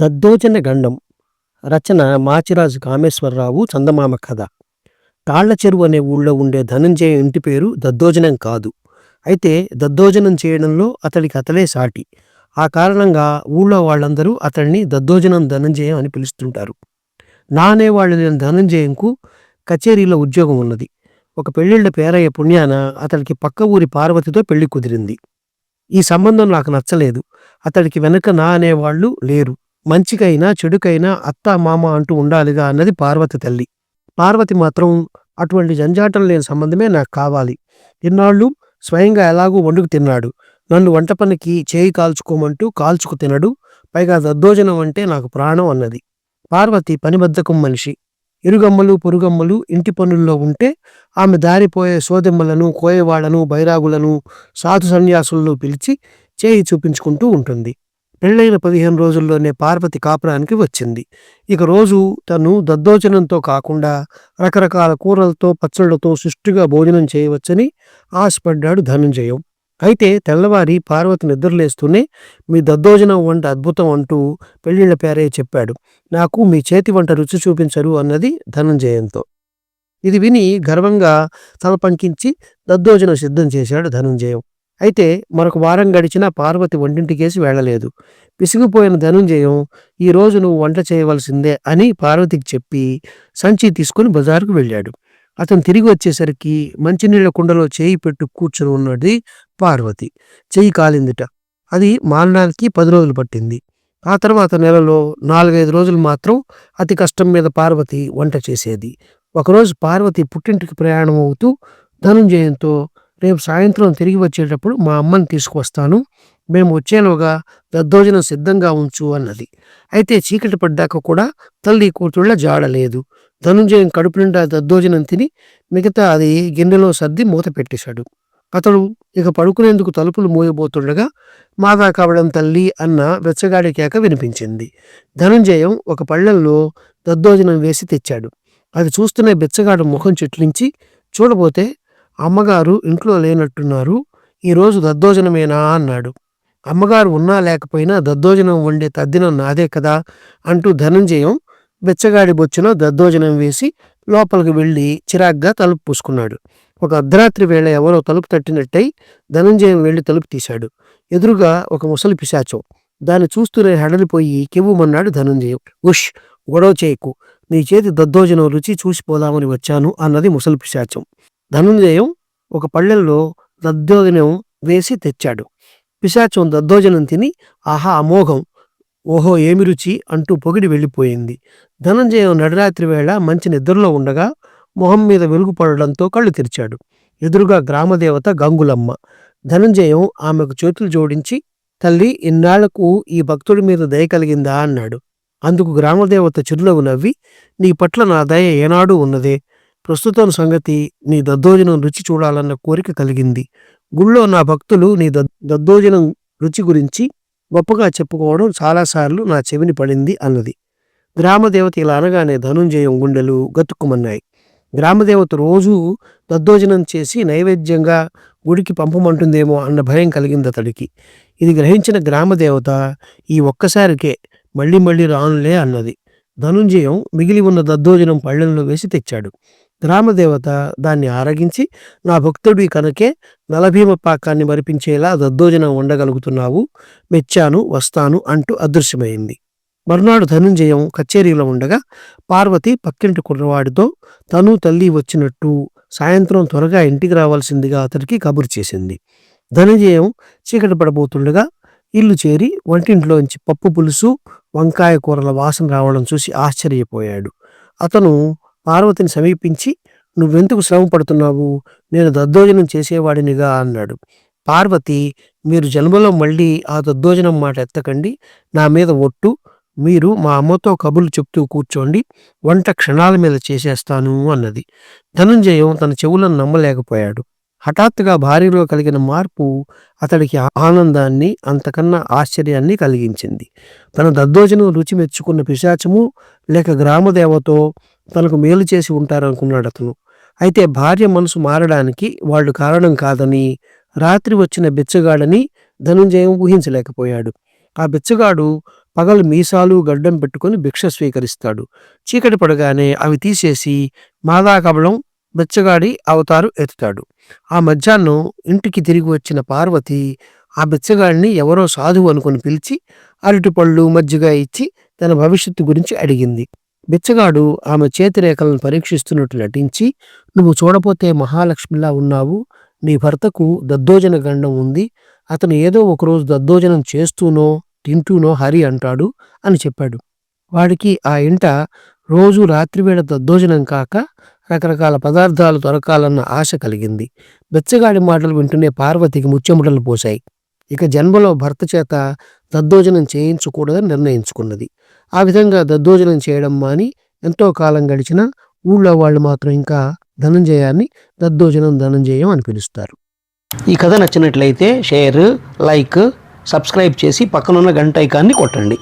దద్దోజన గండం. రచన మాచిరాజు కామేశ్వరరావు చందమామ కథ. తాళ్ళ చెరువు అనే ఊళ్ళో ఉండే ధనంజయ ఇంటి పేరు దద్దోజనం కాదు. అయితే దద్దోజనం చేయడంలో అతడికి అతలే సాటి. ఆ కారణంగా ఊళ్ళో వాళ్ళందరూ అతడిని దద్దోజనం ధనంజయం అని పిలుస్తుంటారు. నా అనేవాళ్ళు లేని ధనంజయంకు కచేరీలో ఉద్యోగం ఉన్నది. ఒక పెళ్ళిళ్ళ పేరయ్య పుణ్యాన అతడికి పక్క ఊరి పార్వతితో పెళ్ళి కుదిరింది. ఈ సంబంధం నాకు నచ్చలేదు. అతడికి వెనక నా అనేవాళ్ళు లేరు. మంచికైనా చెడుకైనా అత్త మామ అంటూ ఉండాలిగా అన్నది పార్వతి తల్లి. పార్వతి మాత్రం అటువంటి జంజాటం లేని సంబంధమే నాకు కావాలి. ఇన్నాళ్ళు స్వయంగా ఎలాగూ వండుకు తిన్నాడు. నన్ను వంట పనికి చేయి కాల్చుకోమంటూ కాల్చుకు తినడు. పైగా దద్దోజనం అంటే నాకు ప్రాణం అన్నది. పార్వతి పనిబద్ధకం మనిషి. ఇరుగమ్మలు పొరుగమ్మలు ఇంటి పనుల్లో ఉంటే ఆమె దారిపోయే సోదెమ్మలను కోయవాళ్ళను బైరాగులను సాధు సన్యాసులను పిలిచి చేయి చూపించుకుంటూ ఉంటుంది. పెళ్ళైన పదిహేను రోజుల్లోనే పార్వతి కాపురానికి వచ్చింది. ఇక రోజు తను దద్దోజనంతో కాకుండా రకరకాల కూరలతో పచ్చళ్ళతో సుష్టిగా భోజనం చేయవచ్చని ఆశపడ్డాడు ధనంజయం. అయితే తెల్లవారి పార్వతి నిద్రలేస్తూనే మీ దద్దోజనం వంట అద్భుతం అంటూ పెళ్ళిళ్ళ పేరే చెప్పాడు. నాకు మీ చేతి వంట రుచి చూపించరు అన్నది ధనంజయంతో. ఇది విని గర్వంగా తల పంకించి దద్దోజనం సిద్ధం చేశాడు ధనంజయం. అయితే మరొక వారం గడిచినా పార్వతి వంటింటికేసి వెళ్ళలేదు. విసిగిపోయిన ధనుంజయం ఈ రోజు నువ్వు వంట చేయవలసిందే అని పార్వతికి చెప్పి సంచి తీసుకుని బజారుకు వెళ్ళాడు. అతను తిరిగి వచ్చేసరికి మంచినీళ్ళ కుండలో చేయి పెట్టు కూర్చుని ఉన్నది పార్వతి. చెయ్యి కాలిందిట. అది మారడానికి పది రోజులు పట్టింది. ఆ తర్వాత నెలలో నాలుగైదు రోజులు మాత్రం అతి కష్టం మీద పార్వతి వంట చేసేది. ఒకరోజు పార్వతి పుట్టింటికి ప్రయాణం అవుతూ ధనుంజయంతో రేపు సాయంత్రం తిరిగి వచ్చేటప్పుడు మా అమ్మని తీసుకువస్తాను. మేము వచ్చేలోగా దద్దోజనం సిద్ధంగా ఉంచు అన్నది. అయితే చీకటి పడ్డాక కూడా తల్లి కూతుళ్ళ జాడలేదు ధనుంజయం కడుపు నిండా దద్దోజనం తిని మిగతా అది గిన్నెలో సర్ది మూత పెట్టేశాడు. అతడు ఇక పడుకునేందుకు తలుపులు మూయబోతుండగా మాదా కావడం తల్లి అన్న వెచ్చగాడి కేక వినిపించింది. ధనుంజయం ఒక పళ్ళల్లో దద్దోజనం వేసి తెచ్చాడు. అది చూస్తున్న బెచ్చగాడు ముఖం చిట్లించి చూడబోతే అమ్మగారు ఇంట్లో లేనట్టున్నారు ఈరోజు దద్దోజనమేనా అన్నాడు. అమ్మగారు ఉన్నా లేకపోయినా దద్దోజనం వండే తద్దినం నాదే కదా అంటూ ధనంజయం బెచ్చగాడి బొచ్చున దద్దోజనం వేసి లోపలికి వెళ్ళి చిరాగ్గా తలుపు పూసుకున్నాడు. ఒక అర్ధరాత్రి వేళ ఎవరో తలుపు తట్టినట్టయి ధనంజయం వెళ్ళి తలుపు తీశాడు. ఎదురుగా ఒక ముసలి పిశాచం. దాన్ని చూస్తూనే హడలిపోయి కెవ్వుమన్నాడు ధనంజయం. ఉష్ గొడవ చేయకు. నీ చేతి దద్దోజనం రుచి చూసిపోదామని వచ్చాను అన్నది ముసలి పిశాచం. ధనుంజయం ఒక పళ్ళెంలో దద్దోజనం వేసి తెచ్చాడు. పిశాచం దద్దోజనం తిని ఆహా అమోఘం ఓహో ఏమి రుచి అంటూ పొగిడి వెళ్ళిపోయింది. ధనంజయం నడిరాత్రి వేళ మంచి నిద్రలో ఉండగా మొహం మీద వెలుగు పడడంతో కళ్ళు తెరిచాడు. ఎదురుగా గ్రామదేవత గంగులమ్మ. ధనంజయం ఆమెకు చేతులు జోడించి తల్లి ఇన్నాళ్ళకు ఈ భక్తుడి మీద దయ కలిగిందా? అన్నాడు. అందుకు గ్రామదేవత చిరునవ్వు నవ్వి నీ పట్ల నా దయ ఏనాడూ ఉన్నదే. ప్రస్తుతం సంగతి నీ దద్దోజనం రుచి చూడాలన్న కోరిక కలిగింది. గుళ్ళో నా భక్తులు నీ దద్దోజనం రుచి గురించి గొప్పగా చెప్పుకోవడం చాలాసార్లు నా చెవిని పడింది అన్నది. గ్రామదేవత ఇలా అనగానే ధనుంజయం గుండెలు గతుక్కుమన్నాయి. గ్రామదేవత రోజూ దద్దోజనం చేసి నైవేద్యంగా గుడికి పంపమంటుందేమో అన్న భయం కలిగింది అతడికి. ఇది గ్రహించిన గ్రామదేవత ఈ ఒక్కసారికే మళ్ళీ మళ్ళీ రానులే అన్నది. ధనుంజయం మిగిలి ఉన్న దద్దోజనం పళ్ళెంలో వేసి తెచ్చాడు. గ్రామదేవత దాన్ని ఆరగించి నా భక్తుడి కనుకే నలభీమ పాకాన్ని మరిపించేలా దద్దోజనం ఉండగలుగుతున్నావు మెచ్చాను వస్తాను అంటూ అదృశ్యమైంది. మర్నాడు ధనుంజయం కచేరీలో ఉండగా పార్వతి పక్కింటి కుర్రవాడితో తను తల్లి వచ్చినట్టు సాయంత్రం త్వరగా ఇంటికి రావాల్సిందిగా అతడికి కబురు చేసింది. ధనుంజయం చీకటి పడబోతుండగా ఇల్లు చేరి వంటింట్లోంచి పప్పు పులుసు వంకాయ కూరల వాసన రావడం చూసి ఆశ్చర్యపోయాడు. అతను పార్వతిని సమీపించి నువ్వెందుకు శ్రమ పడుతున్నావు నేను దద్దోజనం చేసేవాడినిగా అన్నాడు. పార్వతి మీరు జన్మలో మళ్ళీ ఆ దద్దోజనం మాట ఎత్తకండి. నా మీద ఒట్టు. మీరు మా అమ్మతో కబుర్లు చెప్తూ కూర్చోండి. వంట క్షణాల మీద చేసేస్తాను అన్నది. ధనంజయం తన చెవులను నమ్మలేకపోయాడు. హఠాత్తుగా భార్యలో కలిగిన మార్పు అతడికి ఆనందాన్ని అంతకన్నా ఆశ్చర్యాన్ని కలిగించింది. తన దద్దోజనం రుచి మెచ్చుకున్న పిశాచము లేక గ్రామదేవతో తనకు మేలు చేసి ఉంటారనుకున్నాడు అతను. అయితే భార్య మనసు మారడానికి వాళ్ళు కారణం కాదని రాత్రి వచ్చిన బిచ్చగాడని ధనుంజయం ఊహించలేకపోయాడు. ఆ బిచ్చగాడు పగలు మీసాలు గడ్డం పెట్టుకుని భిక్ష స్వీకరిస్తాడు. చీకటి పడగానే అవి తీసేసి మాదాకబలం బెచ్చగాడి అవతారు ఎత్తుతాడు. ఆ మధ్యాహ్నం ఇంటికి తిరిగి వచ్చిన పార్వతి ఆ బెచ్చగాడిని ఎవరో సాధువు అనుకుని పిలిచి అరటిపళ్ళు మజ్జిగ ఇచ్చి తన భవిష్యత్తు గురించి అడిగింది. బిచ్చగాడు ఆమె చేతిరేఖలను పరీక్షిస్తున్నట్టు నటించి నువ్వు చూడపోతే మహాలక్ష్మిలా ఉన్నావు. నీ భర్తకు దద్దోజన గండం ఉంది. అతను ఏదో ఒకరోజు దద్దోజనం చేస్తూనో తింటూనో హరి అంటాడు అని చెప్పాడు. వాడికి ఆ ఇంట రోజు రాత్రివేళ దద్దోజనం కాక రకరకాల పదార్థాలు దొరకాలన్న ఆశ కలిగింది. బెచ్చగాడి మాటలు వింటూనే పార్వతికి ముచ్చెముటలు పోశాయి. ఇక జన్మలో భర్త చేత దద్దోజనం చేయించకూడదని నిర్ణయించుకున్నది. ఆ విధంగా దద్దోజనం చేయడం మాని ఎంతో కాలం గడిచినా ఊళ్ళో వాళ్ళు మాత్రం ఇంకా ధనంజయాన్ని దద్దోజనం ధనంజయం అని పిలుస్తారు. ఈ కథ నచ్చినట్లయితే షేర్ లైక్ సబ్స్క్రైబ్ చేసి పక్కనున్న గంట ఐకాన్ని కొట్టండి.